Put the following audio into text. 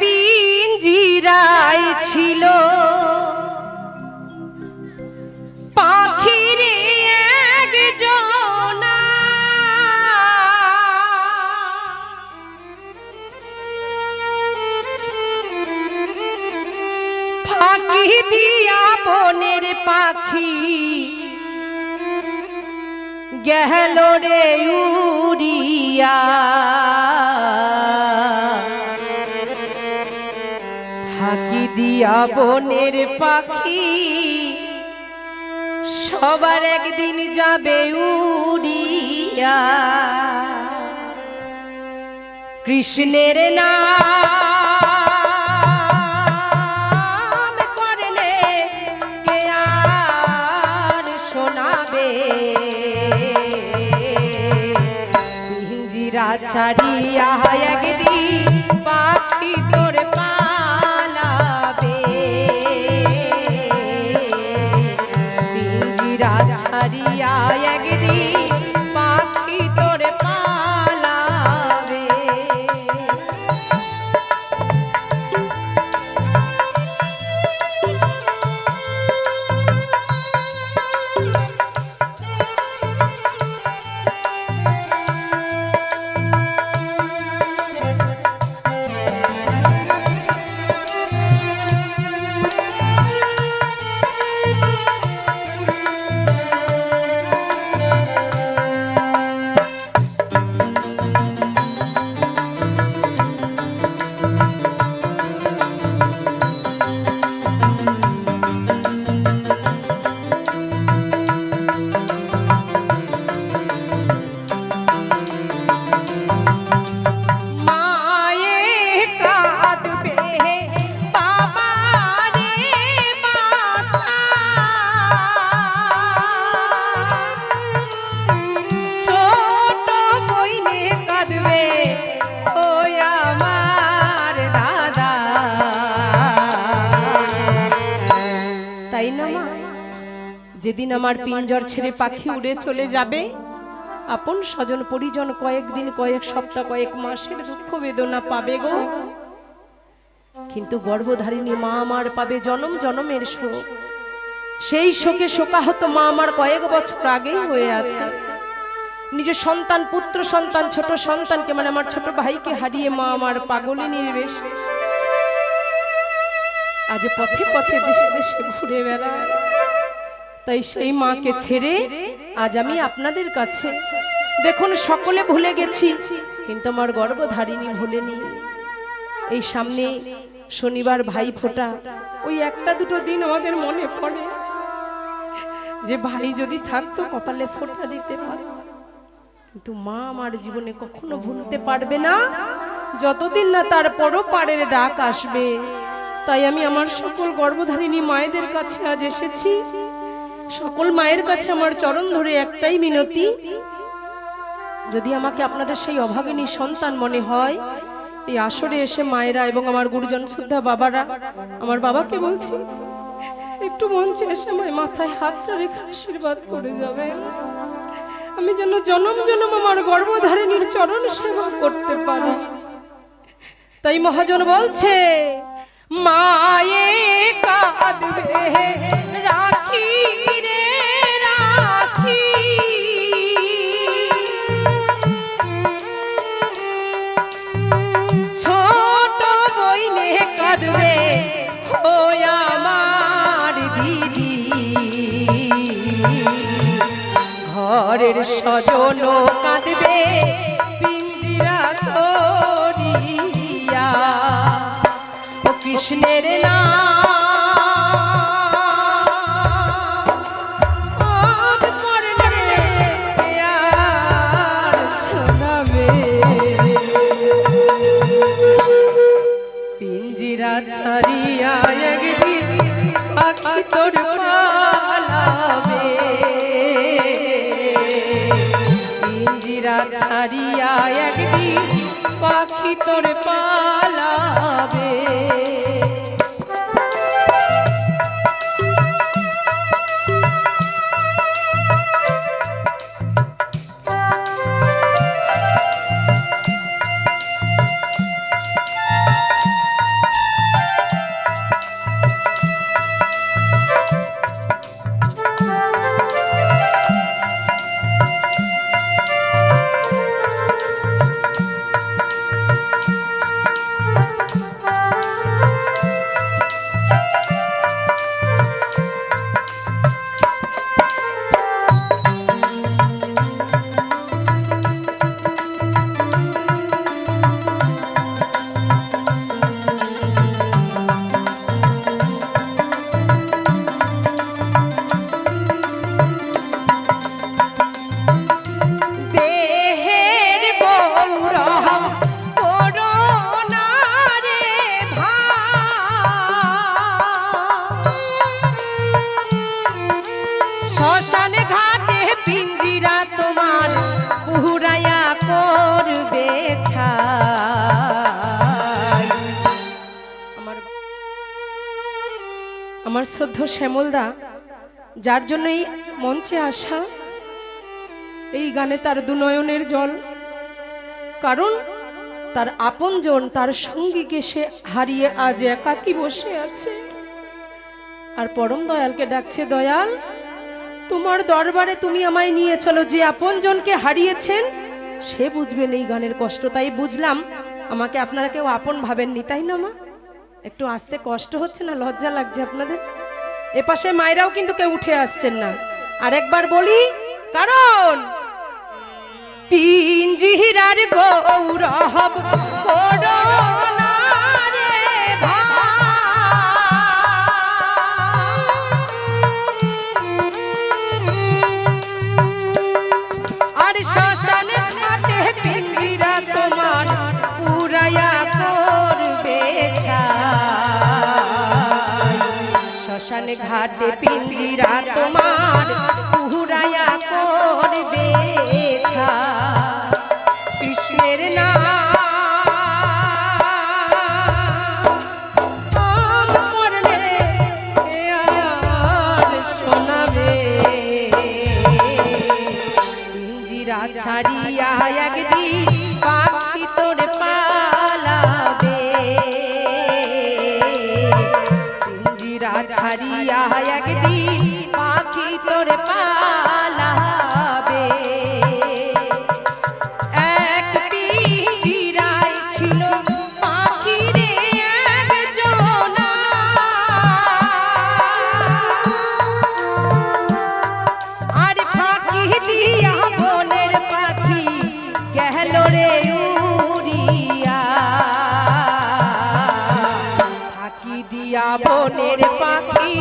পিঞ্জিরায় ছিল। পাখির ফাঁকি দিয়া বনের পাখি গেল রে উড়িয়া। বনের পাখি। সবার একদিন যাবে উড়িয়া। কৃষ্ণের নাম করলে ছাড়িয়া যেদিন আমার পিঞ্জর ছেড়ে পাখি উড়ে চলে যাবে, আপন স্বজন পরিজন কয়েকদিন, কয়েক সপ্তাহ, কয়েক মাসের দুঃখ বেদনা পাবে গো। কিন্তু গর্ভধারিণী মা আমার পাবে জনম জনমের শোক। সেই শোকে শোকাহত মা আমার কয়েক বছর আগেই হয়ে আছে। নিজের সন্তান, পুত্র সন্তান, ছোট সন্তানকে মানে আমার ছোট ভাইকে হারিয়ে মা আমার পাগলে নির্বেশ। আজ পথে পথে দেশে দেশে ঘুরে বেড়ায়। তাই সেই মাকে ছেড়ে আজ আমি আপনাদের কাছে দেখুন সকলে ভুলে গেছি কিন্তু আমার গর্ভধারিণী ভুলেনি। এই সামনে শনিবার ভাই ফোটা ওই একটা দুটো দিন আমাদের মনে পড়ে। যে ভাই যদি থাকতো কপালে ফোটা দিতে পারত কিন্তু মা আমার জীবনে কখনো ভুলতে পারবে না। যতদিন না তার পরও পাড়ের ডাক আসবে। তাই আমি আমার সকল গর্ভধারিণী মায়েদের কাছে আজ এসেছি। সকল মায়ের কাছে আমার চরণ ধরে একটাই মিনতি, যদি আমাকে আপনাদের সেই অভাগিনী সন্তান মনে হয়, এই আসরে এসে মায়েরা এবং আমার গুরুজন শ্রদ্ধা বাবারা, আমার বাবাকে বলছি, একটু মঞ্চে এসে আমার মাথায় হাতটা রেখে আশীর্বাদ করে যাবেন। আমি যেন জনম জনম আমার গর্ভধারিণীর চরণ সেবা করতে পারি। তাই মহাজন বলছে, মায়ে কাঁদবে ঘরের স্বজন কাঁদবে কৃষ্ণের শোনাবে। পিঞ্জিরা ছাড়িয়া একদিন পাখি তোর পালাবে। ছাড়িয়া একদিন পাখি তোর পালাবে আমার শ্রদ্ধ শ্যামলদা, যার জন্য এই মঞ্চে আসা, এই গানে তার দুনয়নের জল। কারণ তার আপনজন, তার সঙ্গীকে সে হারিয়ে আজ একাকি বসে আছে। আর পরম দয়ালকে ডাকছে, দয়াল, তোমার দরবারে তুমি আমায় নিয়ে চলো। যে আপনজনকে হারিয়েছেন, সে বুঝবেন এই গানের কষ্ট। তাই বুঝলাম, আমাকে আপনারা কেউ আপন ভাবেননি, তাই না মা? একটু আসতে কষ্ট হচ্ছে না? লজ্জা লাগছে আপনাদের? এপাশে মায়েরাও কিন্তু কেউ উঠে আসছেন না। আর একবার বলি, কারণ পিঞ্জিহিরার গৌরব করোনা ঘাটে পিঞ্জিরা তোমার পুরায়া করবে। কৃষ্ণের পিঞ্জিরা ছাড়িয়া একদিন পাখি তোর পালাবে উড়িয়া। ফাঁকি দিয়া বনের পাখি